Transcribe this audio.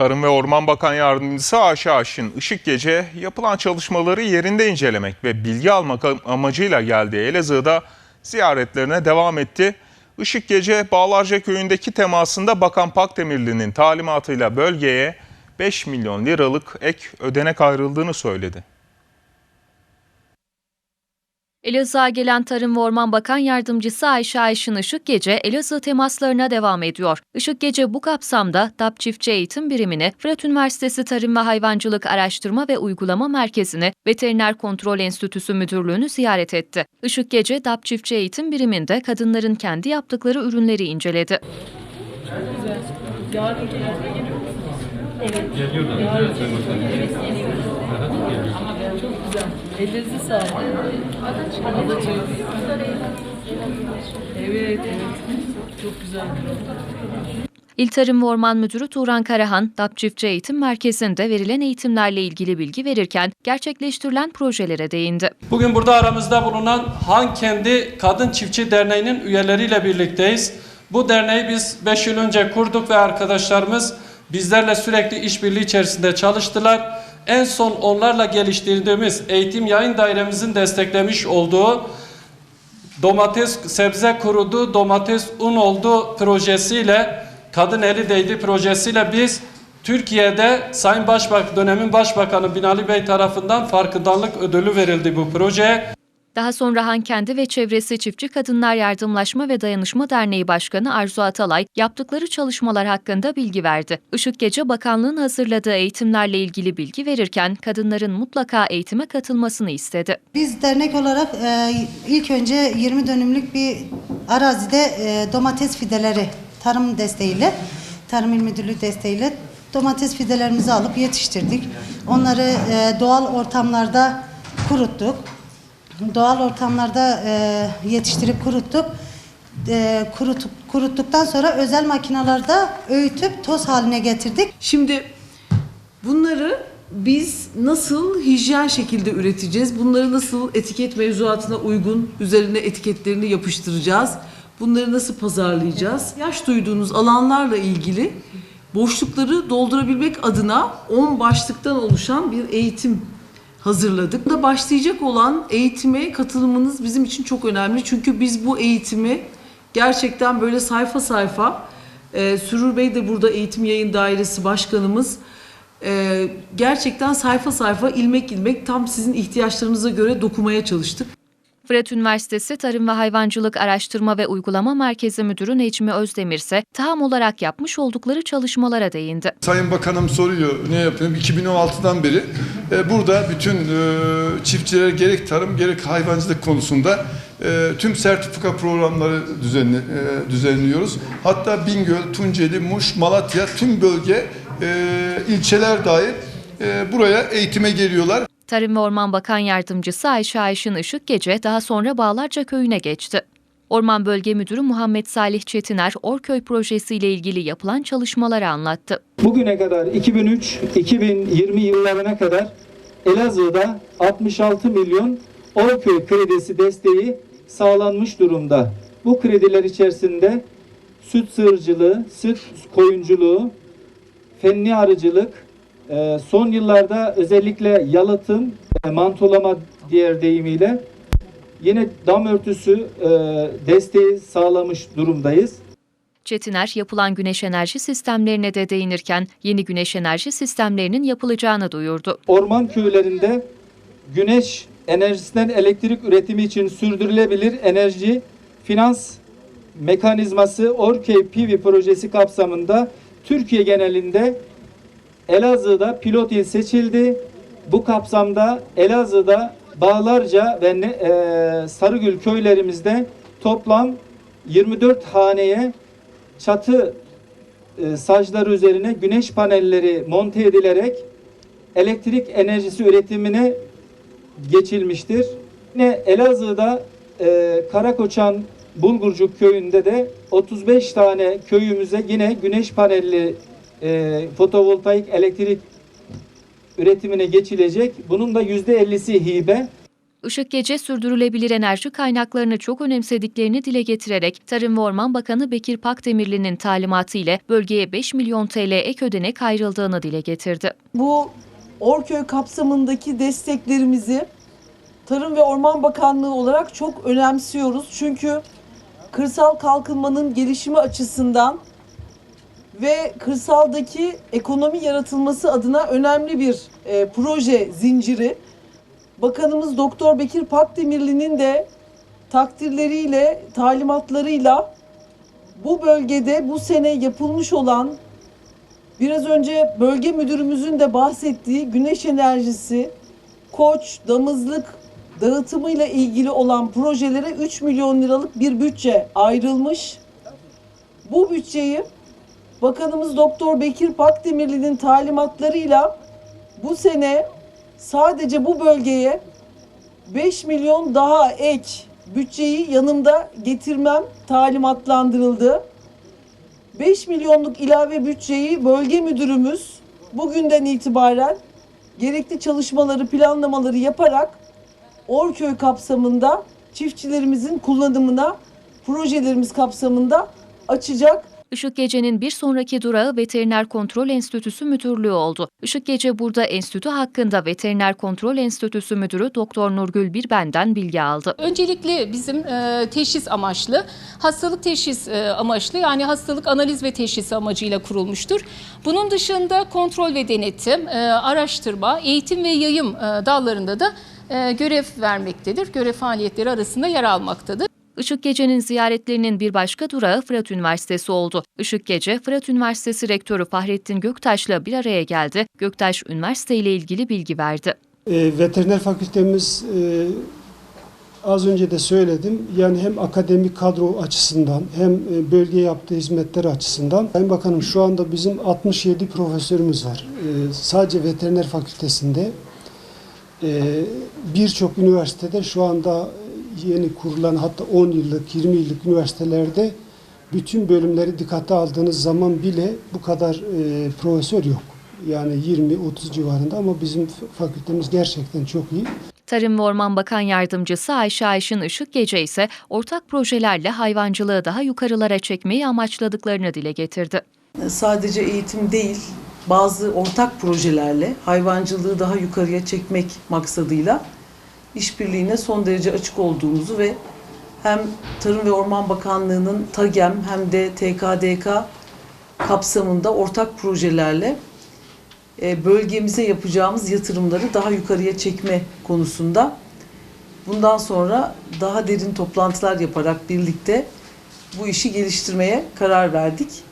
Tarım ve Orman Bakan Yardımcısı Ayşe Aşın, Işık Gece yapılan çalışmaları yerinde incelemek ve bilgi almak amacıyla geldiği Elazığ'da ziyaretlerine devam etti. Işık Gece Bağlarca Köyü'ndeki temasında Bakan Pakdemirli'nin talimatıyla bölgeye 5 milyon liralık ek ödenek ayrıldığını söyledi. Elazığ'a gelen Tarım ve Orman Bakan Yardımcısı Ayşe Ayşın Işık Gece Elazığ temaslarına devam ediyor. Işık Gece bu kapsamda DAP Çiftçi Eğitim Birimini, Fırat Üniversitesi Tarım ve Hayvancılık Araştırma ve Uygulama Merkezi'ni, Veteriner Kontrol Enstitüsü Müdürlüğü'nü ziyaret etti. Işık Gece DAP Çiftçi Eğitim Biriminde kadınların kendi yaptıkları ürünleri inceledi. Ellerinize sağlık. Evet, evet. Çok güzel. İl Tarım ve Orman Müdürü Turan Karahan, DAP Çiftçi Eğitim Merkezi'nde verilen eğitimlerle ilgili bilgi verirken gerçekleştirilen projelere değindi. Bugün burada aramızda bulunan Han Kendi Kadın Çiftçi Derneği'nin üyeleriyle birlikteyiz. Bu derneği biz 5 yıl önce kurduk ve arkadaşlarımız bizlerle sürekli işbirliği içerisinde çalıştılar. En son onlarla geliştirdiğimiz eğitim yayın dairemizin desteklemiş olduğu domates sebze kurudu, domates un oldu projesiyle kadın eli değdi projesiyle biz Türkiye'de Sayın Başbakan dönemin Başbakanı Binali Bey tarafından farkındalık ödülü verildi bu projeye. Daha sonra Hankendi ve çevresi Çiftçi Kadınlar Yardımlaşma ve Dayanışma Derneği Başkanı Arzu Atalay yaptıkları çalışmalar hakkında bilgi verdi. Işık Gece Bakanlığın hazırladığı eğitimlerle ilgili bilgi verirken kadınların mutlaka eğitime katılmasını istedi. Biz dernek olarak e, ilk önce 20 dönümlük bir arazide e, domates fideleri tarım desteğiyle, Tarım İl Müdürlüğü desteğiyle domates fidelerimizi alıp yetiştirdik. Onları e, doğal ortamlarda kuruttuk. Doğal ortamlarda e, yetiştirip kuruttuk. E, kurutup, kuruttuktan sonra özel makinalarda öğütüp toz haline getirdik. Şimdi bunları biz nasıl hijyen şekilde üreteceğiz? Bunları nasıl etiket mevzuatına uygun üzerine etiketlerini yapıştıracağız? Bunları nasıl pazarlayacağız? Yaş duyduğunuz alanlarla ilgili boşlukları doldurabilmek adına 10 başlıktan oluşan bir eğitim hazırladık. Da başlayacak olan eğitime katılımınız bizim için çok önemli. Çünkü biz bu eğitimi gerçekten böyle sayfa sayfa e, Sürür Bey de burada eğitim yayın dairesi başkanımız e, gerçekten sayfa sayfa ilmek ilmek tam sizin ihtiyaçlarınıza göre dokumaya çalıştık. Fırat Üniversitesi Tarım ve Hayvancılık Araştırma ve Uygulama Merkezi Müdürü Necmi Özdemir ise taham olarak yapmış oldukları çalışmalara değindi. Sayın Bakanım soruyor ne yapıyorum 2016'dan beri e, burada bütün e, çiftçilere gerek tarım gerek hayvancılık konusunda e, tüm sertifika programları düzenli, e, düzenliyoruz. Hatta Bingöl, Tunceli, Muş, Malatya tüm bölge e, ilçeler dahil e, buraya eğitime geliyorlar. Tarım ve Orman Bakan Yardımcısı Ayşe Ayşın Işık Gece daha sonra Bağlarca Köyü'ne geçti. Orman Bölge Müdürü Muhammed Salih Çetiner, Orköy Projesi ile ilgili yapılan çalışmaları anlattı. Bugüne kadar 2003-2020 yıllarına kadar Elazığ'da 66 milyon Orköy kredisi desteği sağlanmış durumda. Bu krediler içerisinde süt sığırcılığı, süt koyunculuğu, fenli arıcılık, e, son yıllarda özellikle yalıtım, e, mantolama diğer deyimiyle yine dam örtüsü e, desteği sağlamış durumdayız. Çetiner, yapılan güneş enerji sistemlerine de değinirken yeni güneş enerji sistemlerinin yapılacağını duyurdu. orman köylerinde güneş enerjisinden elektrik üretimi için sürdürülebilir enerji finans mekanizması Orkey PV projesi kapsamında Türkiye genelinde Elazığ'da pilot il seçildi. Bu kapsamda Elazığ'da Bağlarca ve eee, Sarıgül köylerimizde toplam 24 haneye çatı e, sacları üzerine güneş panelleri monte edilerek elektrik enerjisi üretimine geçilmiştir. Yine Elazığ'da e, Karakoçan Bulgurcuk köyünde de 35 tane köyümüze yine güneş panelli e, fotovoltaik elektrik üretimine geçilecek. Bunun da yüzde 50'si hibe. Işık Gece sürdürülebilir enerji kaynaklarını çok önemsediklerini dile getirerek Tarım ve Orman Bakanı Bekir Pakdemirli'nin talimatı ile bölgeye 5 milyon TL ek ödenek ayrıldığını dile getirdi. bu Orköy kapsamındaki desteklerimizi Tarım ve Orman Bakanlığı olarak çok önemsiyoruz. Çünkü kırsal kalkınmanın gelişimi açısından ve kırsaldaki ekonomi yaratılması adına önemli bir e, proje zinciri. Bakanımız Doktor Bekir Pakdemirli'nin de takdirleriyle, talimatlarıyla bu bölgede bu sene yapılmış olan Biraz önce bölge müdürümüzün de bahsettiği güneş enerjisi, koç, damızlık dağıtımıyla ilgili olan projelere 3 milyon liralık bir bütçe ayrılmış. Bu bütçeyi Bakanımız Doktor Bekir Pakdemirli'nin talimatlarıyla bu sene sadece bu bölgeye 5 milyon daha ek bütçeyi yanımda getirmem talimatlandırıldı. 5 milyonluk ilave bütçeyi bölge müdürümüz bugünden itibaren gerekli çalışmaları, planlamaları yaparak Orköy kapsamında çiftçilerimizin kullanımına projelerimiz kapsamında açacak. Işık Gece'nin bir sonraki durağı Veteriner Kontrol Enstitüsü Müdürlüğü oldu. Işık Gece burada enstitü hakkında Veteriner Kontrol Enstitüsü Müdürü Doktor Nurgül Birben'den bilgi aldı. Öncelikle bizim e, teşhis amaçlı, hastalık teşhis e, amaçlı yani hastalık analiz ve teşhis amacıyla kurulmuştur. Bunun dışında kontrol ve denetim, e, araştırma, eğitim ve yayım e, dallarında da e, görev vermektedir. Görev faaliyetleri arasında yer almaktadır. Işık Gece'nin ziyaretlerinin bir başka durağı Fırat Üniversitesi oldu. Işık Gece, Fırat Üniversitesi Rektörü Fahrettin Göktaş'la bir araya geldi. Göktaş, üniversite ile ilgili bilgi verdi. E, veteriner fakültemiz e, az önce de söyledim. Yani hem akademik kadro açısından hem e, bölgeye yaptığı hizmetler açısından. Sayın Bakanım şu anda bizim 67 profesörümüz var. E, sadece veteriner fakültesinde. E, Birçok üniversitede şu anda yeni kurulan hatta 10 yıllık 20 yıllık üniversitelerde bütün bölümleri dikkate aldığınız zaman bile bu kadar e, profesör yok. Yani 20-30 civarında ama bizim fakültemiz gerçekten çok iyi. Tarım ve Orman Bakan Yardımcısı Ayşe Ayşin Işık Gece ise ortak projelerle hayvancılığı daha yukarılara çekmeyi amaçladıklarını dile getirdi. Sadece eğitim değil, bazı ortak projelerle hayvancılığı daha yukarıya çekmek maksadıyla işbirliğine son derece açık olduğumuzu ve hem Tarım ve Orman Bakanlığı'nın TAGEM hem de TKDK kapsamında ortak projelerle e, bölgemize yapacağımız yatırımları daha yukarıya çekme konusunda bundan sonra daha derin toplantılar yaparak birlikte bu işi geliştirmeye karar verdik.